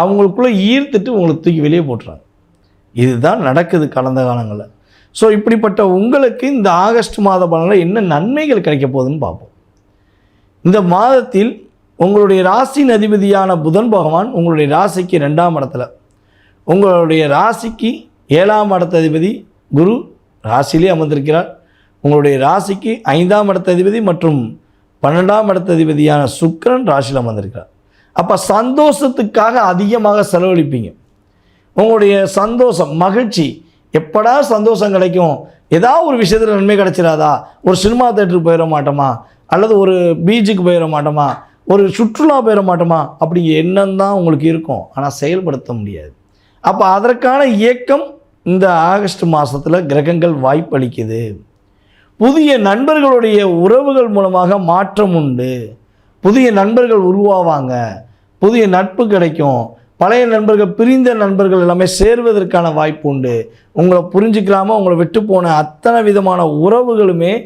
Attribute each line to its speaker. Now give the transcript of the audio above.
Speaker 1: அவங்களுக்குள்ளே ஈர்த்துட்டு உங்களை தூக்கி வெளியே போட்டுறாங்க. இதுதான் நடக்குது கடந்த காலங்களில். ஸோ இப்படிப்பட்ட உங்களுக்கு இந்த ஆகஸ்ட் மாத பலனில் என்ன நன்மைகள் கிடைக்க போகுதுன்னு பார்ப்போம். இந்த மாதத்தில் உங்களுடைய ராசியின் அதிபதியான புதன் பகவான் உங்களுடைய ராசிக்கு ரெண்டாம் இடத்துல. உங்களுடைய ராசிக்கு ஏழாம் இடத்த அதிபதி குரு ராசியிலே அமர்ந்திருக்கிறார். உங்களுடைய ராசிக்கு ஐந்தாம் இடத்த அதிபதி மற்றும் பன்னெண்டாம் இடத்த அதிபதியான சுக்கரன் ராசியில் அமர்ந்திருக்கிறார். அப்போ சந்தோஷத்துக்காக அதிகமாக செலவழிப்பீங்க. உங்களுடைய சந்தோஷம் மகிழ்ச்சி எப்படா சந்தோஷம் கிடைக்கும்? ஏதாவது ஒரு விஷயத்தில் நன்மை கிடைச்சிடாதா ஒரு சினிமா தேட்டருக்கு போயிட மாட்டோமா? அல்லது ஒரு பீச்சுக்கு போயிட மாட்டோமா? ஒரு சுற்றுலா போயிட மாட்டோமா? அப்படிங்கிற எண்ணம் தான் உங்களுக்கு இருக்கும். ஆனால் செயல்படுத்த முடியாது. அப்போ அதற்கான இயக்கம் இந்த ஆகஸ்ட் மாதத்தில் கிரகங்கள் வாய்ப்பளிக்குது புதிய நண்பர்களுடைய உறவுகள் மூலமாக மாற்றம் உண்டு. புதிய நண்பர்கள் உருவாவாங்க. புதிய நட்பு கிடைக்கும். பழைய நண்பர்கள் பிரிந்த நண்பர்கள் எல்லாமே சேர்வதற்கான வாய்ப்பு உண்டு. உங்களை புரிஞ்சுக்கலாமல் உங்களை விட்டு போன அத்தனை விதமான உறவுகளுமே